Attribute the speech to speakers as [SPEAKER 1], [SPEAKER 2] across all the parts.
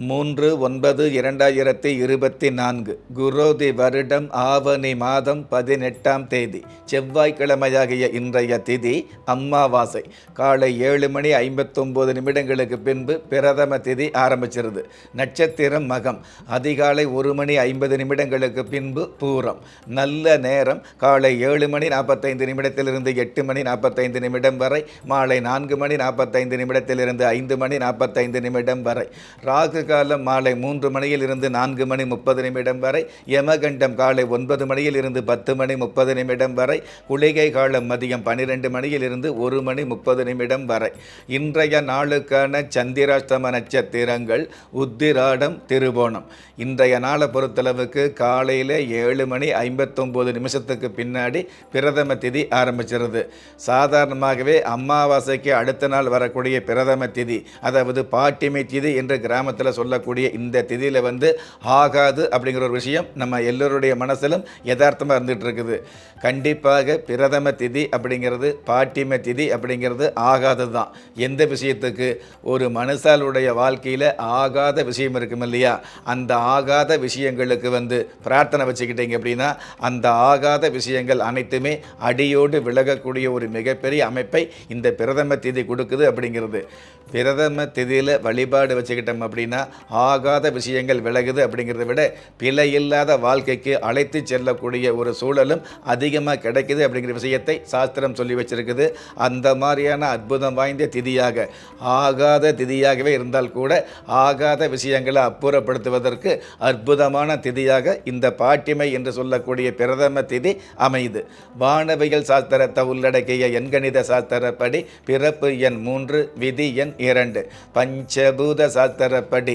[SPEAKER 1] மூன்று ஒன்பது இரண்டாயிரத்தி இருபத்தி நான்கு குரோதி வருடம் ஆவணி மாதம் பதினெட்டாம் தேதி செவ்வாய்க்கிழமையாகிய இன்றைய திதி அம்மாவாசை. காலை ஏழு மணி ஐம்பத்தொம்போது நிமிடங்களுக்கு பின்பு பிரதம திதி ஆரம்பிச்சிருது. நட்சத்திரம் மகம். அதிகாலை ஒரு மணி ஐம்பது நிமிடங்களுக்கு பின்பு பூரம். நல்ல நேரம். காலை ஏழு மணி நாற்பத்தைந்து நிமிடத்திலிருந்து எட்டு மணி நாற்பத்தைந்து நிமிடம் வரை மாலை நான்கு மணி நாற்பத்தைந்து நிமிடத்திலிருந்து ஐந்து மணி நாற்பத்தைந்து நிமிடம் வரை. ராகு காலம் மாலை மூன்று மணியில் இருந்து நான்கு மணி முப்பது நிமிடம் வரை யமகண்டம் காலை ஒன்பது மணியில் இருந்து பத்து மணி முப்பது நிமிடம் வரை குளிகை காலம் மதியம் பன்னிரெண்டு மணியில் இருந்து ஒரு மணி முப்பது நிமிடம் வரை. இன்றைய நாளுக்கான சந்திராஷ்டம நட்சத்திரங்கள் உத்திராடம் திருவோணம். இன்றைய நாளை பொறுத்தளவுக்கு காலையில் ஏழு மணி ஐம்பத்தொம்போது நிமிஷத்துக்கு பின்னாடி பிரதம திதி ஆரம்பிச்சிருது. சாதாரணமாகவே அமாவாசைக்கு அடுத்த நாள் வரக்கூடிய பிரதம திதி அதாவது பாட்டிமை திதி என்று கிராமத்தில் சொல்லக்கூடிய இந்த திதியில் வந்து ஆகாது அப்படிங்கிற ஒரு விஷயம் நம்ம எல்லோருடைய மனசிலும் யதார்த்தமாக இருந்துகிட்டு இருக்குது. கண்டிப்பாக பிரதம திதி அப்படிங்கிறது பாட்டிம திதி அப்படிங்கிறது ஆகாதது தான் எந்த விஷயத்துக்கு? ஒரு மனுஷாலுடைய வாழ்க்கையில் ஆகாத விஷயம் இருக்கும் இல்லையா? அந்த ஆகாத விஷயங்களுக்கு வந்து பிரார்த்தனை வச்சுக்கிட்டீங்க அப்படின்னா அந்த ஆகாத விஷயங்கள் அனைத்துமே அடியோடு விலகக்கூடிய ஒரு மிகப்பெரிய அமைப்பை இந்த பிரதம திதி கொடுக்குது அப்படிங்கிறது. பிரதம திதியில் வழிபாடு வச்சுக்கிட்டோம் அப்படின்னா ஆகாத விஷயங்கள் விலகுது அப்படிங்கிறத விட பிழை இல்லாத வாழ்க்கைக்கு அழைத்து செல்லக்கூடிய ஒரு சூழலும் அதிகமாக கிடைக்குது அப்படிங்கிற விஷயத்தை சாஸ்திரம் சொல்லி வச்சிருக்குது. அந்த மாதிரியான அற்புதம் வாய்ந்த திதியாக ஆகாத திதியாகவே இருந்தால் கூட ஆகாத விஷயங்களை அப்புறப்படுத்துவதற்கு அற்புதமான திதியாக இந்த பாட்டிமை என்று சொல்லக்கூடிய பிரதம திதி அமையுது. வானவியல் சாஸ்திரத்தை உள்ளடக்கிய எண்கணித சாஸ்திரப்படி பிறப்பு எண் மூன்று விதி எண் இரண்டு. பஞ்சபூத சாஸ்திரப்படி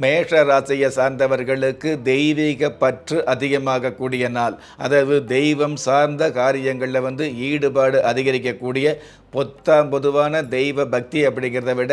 [SPEAKER 1] மேஷ ராசியை சார்ந்தவர்களுக்கு தெய்வீக பற்று அதிகமாகக்கூடிய நாள். அதாவது தெய்வம் சார்ந்த காரியங்களில் வந்து ஈடுபாடு அதிகரிக்கக்கூடிய பொத்தாம் பொதுவான தெய்வ பக்தி அப்படிங்கிறத விட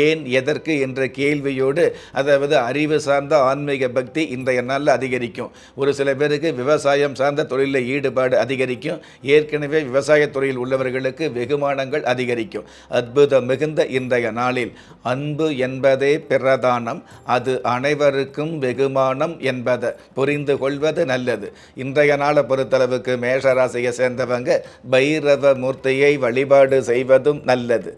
[SPEAKER 1] ஏன் எதற்கு என்ற கேள்வியோடு அதாவது அறிவு சார்ந்த ஆன்மீக பக்தி இன்றைய நாளில் அதிகரிக்கும். ஒரு சில பேருக்கு விவசாயம் சார்ந்த தொழிலில் ஈடுபாடு அதிகரிக்கும். ஏற்கனவே விவசாயத் துறையில் உள்ளவர்களுக்கு வெகுமானங்கள் அதிகரிக்கும். அற்புதம் மிகுந்த இன்றைய நாளில். அன்பு என்பதே பிரதானம். அது அனைவருக்கும் வெகுமானம் என்பதை. புரிந்து கொள்வது நல்லது. இன்றைய நாளை பொறுத்தளவுக்கு மேஷராசியை சேர்ந்தவங்க பைரவ மூர்த்தியை வழிபாடு செய்வதும் நல்லது.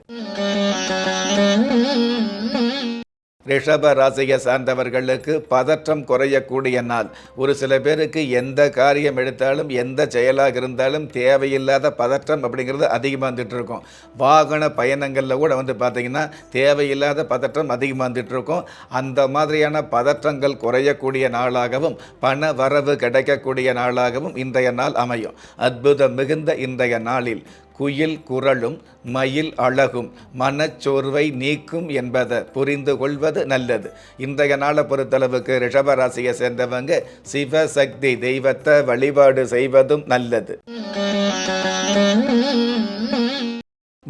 [SPEAKER 1] ரிஷப ராசியை சார்ந்தவர்களுக்கு பதற்றம் குறையக்கூடிய நாள். ஒரு சில பேருக்கு எந்த காரியம் எடுத்தாலும் எந்த செயலாக இருந்தாலும் தேவையில்லாத பதற்றம் அப்படிங்கிறது அதிகமாக வந்துட்டு இருக்கும். வாகன பயணங்களில் கூட வந்து பார்த்திங்கன்னா தேவையில்லாத பதற்றம் அதிகமாக வந்துட்டு இருக்கும். அந்த மாதிரியான பதற்றங்கள் குறையக்கூடிய நாளாகவும் பண வரவு கிடைக்கக்கூடிய நாளாகவும் இன்றைய நாள் அமையும். அற்புதம் மிகுந்த இன்றைய நாளில் குயில் குரலும் மயில் அழகும் மனச்சோர்வை நீக்கும் என்பதை புரிந்து கொள்வது நல்லது. இன்றைய நாளை பொறுத்தளவுக்கு ரிஷபராசியை சேர்ந்தவங்க சிவசக்தி தெய்வத்தை வழிபாடு செய்வதும் நல்லது.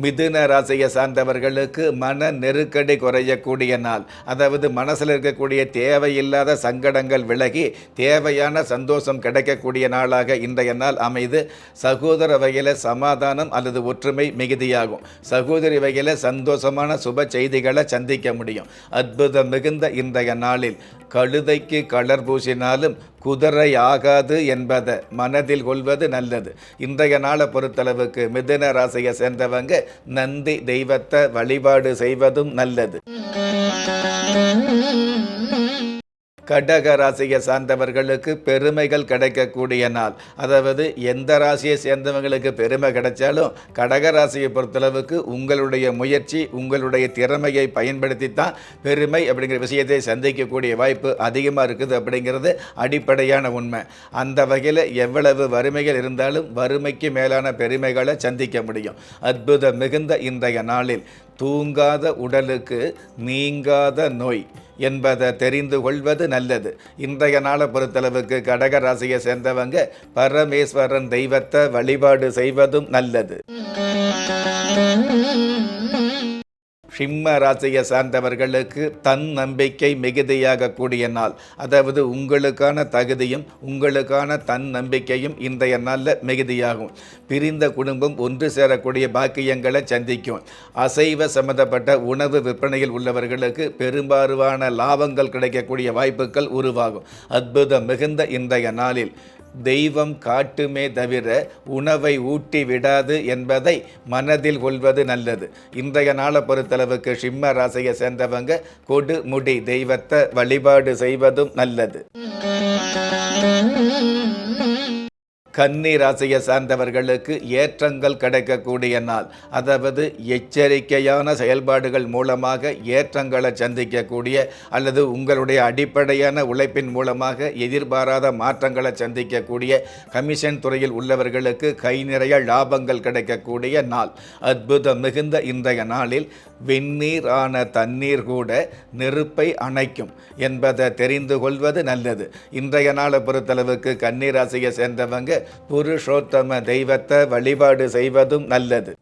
[SPEAKER 1] மிதுன ராசியை சார்ந்தவர்களுக்கு மன நெருக்கடி குறையக்கூடிய நாள். அதாவது மனசில் இருக்கக்கூடிய தேவையில்லாத சங்கடங்கள் விலகி தேவையான சந்தோஷம் கிடைக்கக்கூடிய நாளாக இன்றைய நாள் அமைது. சகோதர வகையில் சமாதானம் அல்லது ஒற்றுமை மிகுதியாகும். சகோதரி வகையில் சந்தோஷமான சுப செய்திகளை சந்திக்க முடியும். அற்புதம் மிகுந்த இன்றைய நாளில் கழுதைக்கு கலர் பூசினாலும் குதிரை ஆகாது என்பதை மனதில் கொள்வது நல்லது. இன்றைய நாளை பொறுத்தளவுக்கு மிதுன ராசியை சேர்ந்தவங்க நந்தி தெய்வத்தை வழிபாடு செய்வதும் நல்லது. கடக ராசியை சார்ந்தவர்களுக்கு பெருமைகள் கிடைக்கக்கூடிய நாள். அதாவது எந்த ராசியை சேர்ந்தவங்களுக்கு பெருமை கிடைச்சாலும் கடக ராசியை பொறுத்தளவுக்கு உங்களுடைய முயற்சி உங்களுடைய திறமையை பயன்படுத்தி தான் பெருமை அப்படிங்கிற விஷயத்தை சந்திக்கக்கூடிய வாய்ப்பு அதிகமாக இருக்குது அப்படிங்கிறது அடிப்படையான உண்மை. அந்த வகையில் எவ்வளவு வறுமைகள் இருந்தாலும் வறுமைக்கு மேலான பெருமைகளை சந்திக்க முடியும். அற்புதம் மிகுந்த இன்றைய நாளில் தூங்காத உடலுக்கு நீங்காத நோய். என்பதை தெரிந்து கொள்வது நல்லது. இன்றைய நாளை பொறுத்தளவுக்கு கடக ராசியை சேர்ந்தவங்க பரமேஸ்வரன் தெய்வத்தை வழிபாடு செய்வதும் நல்லது. சிம்ம ராசியை சார்ந்தவர்களுக்கு தன் நம்பிக்கை மிகுதியாக கூடிய நாள். அதாவது உங்களுக்கான தகுதியும் உங்களுக்கான தன் நம்பிக்கையும் இன்றைய நாளில் மிகுதியாகும். பிரிந்த குடும்பம் ஒன்று சேரக்கூடிய பாக்கியங்களை சந்திக்கும். அசைவ சம்பந்தப்பட்ட உணவு விற்பனையில் உள்ளவர்களுக்கு பெரும்பாலான லாபங்கள் கிடைக்கக்கூடிய வாய்ப்புகள் உருவாகும். அற்புதம் மிகுந்த இன்றைய நாளில். தெய்வம் காட்டுமே தவிர உணவை ஊட்டி விடாது என்பதை மனதில் கொள்வது நல்லது. இன்றைய நாளை பொறுத்தளவுக்கு சிம்ம ராசியை சேர்ந்தவங்க கொடு முடி தெய்வத்தை வழிபாடு செய்வதும் நல்லது. கன்னி ராசியை சார்ந்தவர்களுக்கு ஏற்றங்கள் கிடைக்கக்கூடிய நாள். அதாவது எச்சரிக்கையான செயல்பாடுகள் மூலமாக ஏற்றங்களை சந்திக்கக்கூடிய அல்லது உங்களுடைய அடிப்படையான உழைப்பின் மூலமாக எதிர்பாராத மாற்றங்களை சந்திக்கக்கூடிய கமிஷன் துறையில் உள்ளவர்களுக்கு கை நிறைய லாபங்கள் கிடைக்கக்கூடிய நாள். அற்புதம் மிகுந்த இன்றைய நாளில் வெந்நீரான தண்ணீர் கூட நெருப்பை அணைக்கும் என்பதை தெரிந்து கொள்வது நல்லது. இன்றைய நாளை பொறுத்தளவுக்கு கன்னிராசியை சேர்ந்தவங்க புருஷோத்தம தெய்வத்தை வழிபாடு செய்வதும் நல்லது.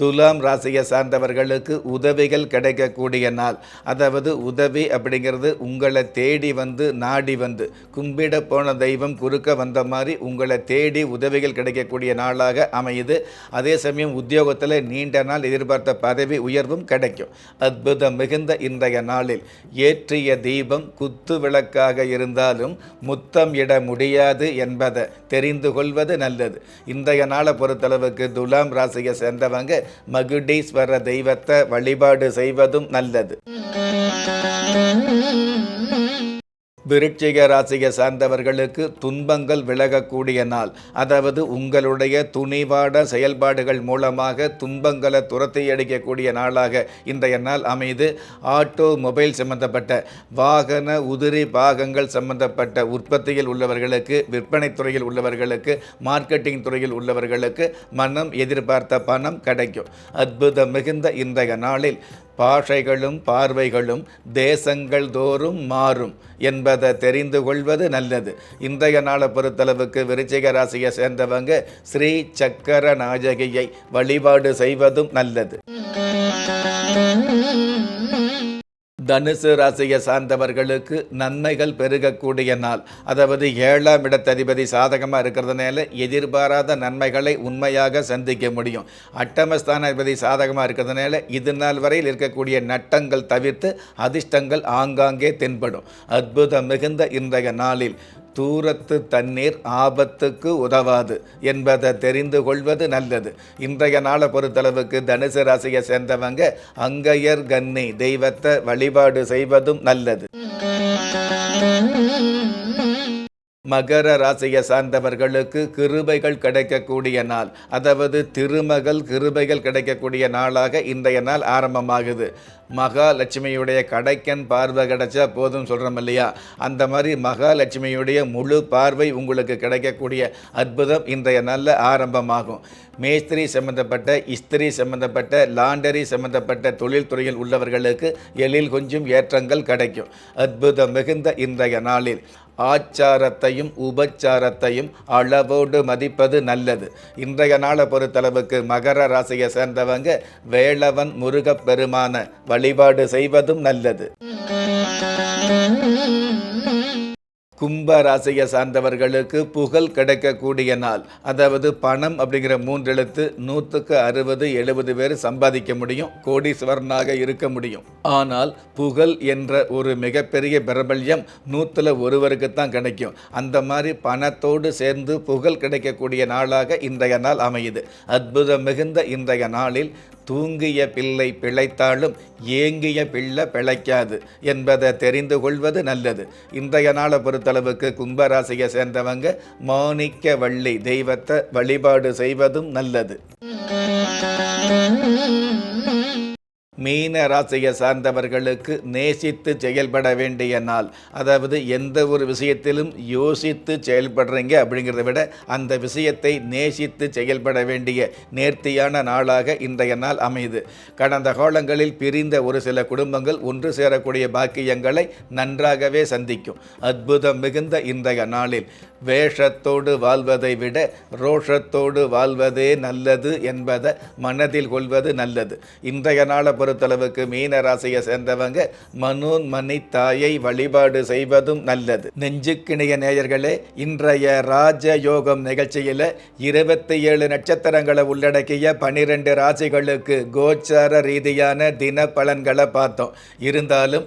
[SPEAKER 1] துலாம் ராசியை சார்ந்தவர்களுக்கு உதவிகள் கிடைக்கக்கூடிய நாள். அதாவது உதவி அப்படிங்கிறது உங்களை தேடி வந்து நாடி வந்து கும்பிட போன தெய்வம் குறுக்க வந்த மாதிரி உங்களை தேடி உதவிகள் கிடைக்கக்கூடிய நாளாக அமையுது. அதே சமயம் உத்தியோகத்தில் நீண்ட நாள் எதிர்பார்த்த பதவி உயர்வும் கிடைக்கும். அற்புதம் மிகுந்த இன்றைய நாளில். ஏற்றிய தீபம் குத்து விளக்காக இருந்தாலும் முத்தம் இட முடியாது என்பதை தெரிந்து கொள்வது நல்லது. இன்றைய நாளை பொறுத்தளவுக்கு துலாம் ராசியை சேர்ந்தவங்க மகுடீஸ்வர தெய்வத்தை வழிபாடு செய்வதும் நல்லது. விருட்சிக ராசியை சார்ந்தவர்களுக்கு துன்பங்கள் விலகக்கூடிய நாள். அதாவது உங்களுடைய துணிவாட செயல்பாடுகள் மூலமாக துன்பங்களை துரத்தி அடிக்கக்கூடிய நாளாக இன்றைய நாள் அமைது. ஆட்டோ மொபைல் சம்பந்தப்பட்ட வாகன உதிரி பாகங்கள் சம்பந்தப்பட்ட உற்பத்தியில் உள்ளவர்களுக்கு விற்பனை துறையில் உள்ளவர்களுக்கு மார்க்கெட்டிங் துறையில் உள்ளவர்களுக்கு மனம் எதிர்பார்த்த பணம் கிடைக்கும். அற்புதம் மிகுந்த இன்றைய நாளில் பாஷைகளும் பார்வைகளும் தேசங்கள் தோறும் மாறும். என்பதை தெரிந்து கொள்வது நல்லது. இன்றைய நாளை பொறுத்தளவுக்கு விருச்சிக ராசியை சேர்ந்தவங்க ஸ்ரீ சக்கர நாயகியை வழிபாடு செய்வதும் நல்லது. தனுசு ராசியை சார்ந்தவர்களுக்கு நன்மைகள் பெருகக்கூடிய நாள். அதாவது ஏழாம் இடத்ததிபதி சாதகமாக இருக்கிறதுனால எதிர்பாராத நன்மைகளை உண்மையாக சந்திக்க முடியும். அட்டமஸ்தானாதிபதி சாதகமாக இருக்கிறதுனால இது நாள் வரையில் இருக்கக்கூடிய நட்டங்கள் தவிர்த்து அதிர்ஷ்டங்கள் ஆங்காங்கே தென்படும். அற்புதம் மிகுந்த இன்றைய நாளில். தூரத்து தண்ணீர் ஆபத்துக்கு உதவாது என்பதை தெரிந்து கொள்வது நல்லது. இன்றைய நாளை பொறுத்தளவுக்கு தனுசு ராசியை சேர்ந்தவங்க அங்கையர் கன்னி தெய்வத்தை வழிபாடு செய்வதும் நல்லது. மகர ராசியை சார்ந்தவர்களுக்கு கிருபைகள் கிடைக்கக்கூடிய நாள். அதாவது திருமகள் கிருபைகள் கிடைக்கக்கூடிய நாளாக இன்றைய நாள் ஆரம்பமாகுது. மகாலட்சுமியுடைய கடைக்கன் பார்வை கிடைச்சா போதும் சொல்கிறோம் இல்லையா? அந்த மாதிரி மகாலட்சுமியுடைய முழு பார்வை உங்களுக்கு கிடைக்கக்கூடிய அற்புதம் இன்றைய நாளில் ஆரம்பமாகும். மேஸ்திரி சம்பந்தப்பட்ட இஸ்திரி சம்பந்தப்பட்ட லாண்டரி சம்பந்தப்பட்ட தொழில்துறையில் உள்ளவர்களுக்கு எழில் கொஞ்சம் ஏற்றங்கள் கிடைக்கும். அற்புதம் மிகுந்த இன்றைய நாளில். ஆச்சாரத்தையும் உபச்சாரத்தையும் அளவோடு மதிப்பது நல்லது. இன்றைய நாளை பொறுத்தளவுக்கு மகர ராசியை சேர்ந்தவங்க வேளவன் முருகப் பெருமான வழிபாடு செய்வதும் நல்லது. கும்ப ராசியை சார்ந்தவர்களுக்கு புகழ் கிடைக்கக்கூடிய நாள். அதாவது பணம் அப்படிங்கிற மூன்றெழுத்து நூற்றுக்கு அறுபது எழுபது பேர் சம்பாதிக்க முடியும் கோடீஸ்வரனாக இருக்க முடியும். ஆனால் புகழ் என்ற ஒரு மிகப்பெரிய பிரபல்யம் நூற்றில் ஒருவருக்கு தான் கிடைக்கும். அந்த மாதிரி பணத்தோடு சேர்ந்து புகழ் கிடைக்கக்கூடிய நாளாக இன்றைய நாள் அமையுது. அற்புதம் மிகுந்த இன்றைய நாளில் தூங்கிய பிள்ளை பிழைத்தாலும் ஏங்கிய பிள்ளை பிழைக்காது என்பதை தெரிந்து கொள்வது நல்லது. இன்றைய நாளை பொறுத்தளவுக்கு கும்பராசியை சேர்ந்தவங்க மாணிக்க வள்ளி தெய்வத்தை வழிபாடு செய்வதும் நல்லது. மீன ராசியை சார்ந்தவர்களுக்கு நேசித்து செயல்பட வேண்டிய நாள். அதாவது எந்த ஒரு விஷயத்திலும் யோசித்து செயல்படுறீங்க அப்படிங்கிறத விட அந்த விஷயத்தை நேசித்து செயல்பட வேண்டிய நேர்த்தியான நாளாக இன்றைய நாள் அமையுது. கடந்த காலங்களில் பிரிந்த ஒரு சில குடும்பங்கள் ஒன்று சேரக்கூடிய பாக்கியங்களை நன்றாகவே சந்திக்கும். அற்புதம் மிகுந்த இன்றைய நாளில். வேஷத்தோடு வாழ்வதை விட ரோஷத்தோடு வாழ்வதே நல்லது என்பதை மனதில் கொள்வது நல்லது. இன்றைய நாளை பொறுத்தளவுக்கு மீன ராசியை சேர்ந்தவங்க மனோன்மணி தாயை வழிபாடு செய்வதும் நல்லது. நெஞ்சுக்கிணைய நேயர்களே இன்றைய ராஜ யோகம் நிகழ்ச்சியில் இருபத்தி ஏழு நட்சத்திரங்களை உள்ளடக்கிய பனிரெண்டு ராசிகளுக்கு கோச்சார ரீதியான தின பலன்களை பார்த்தோம். இருந்தாலும்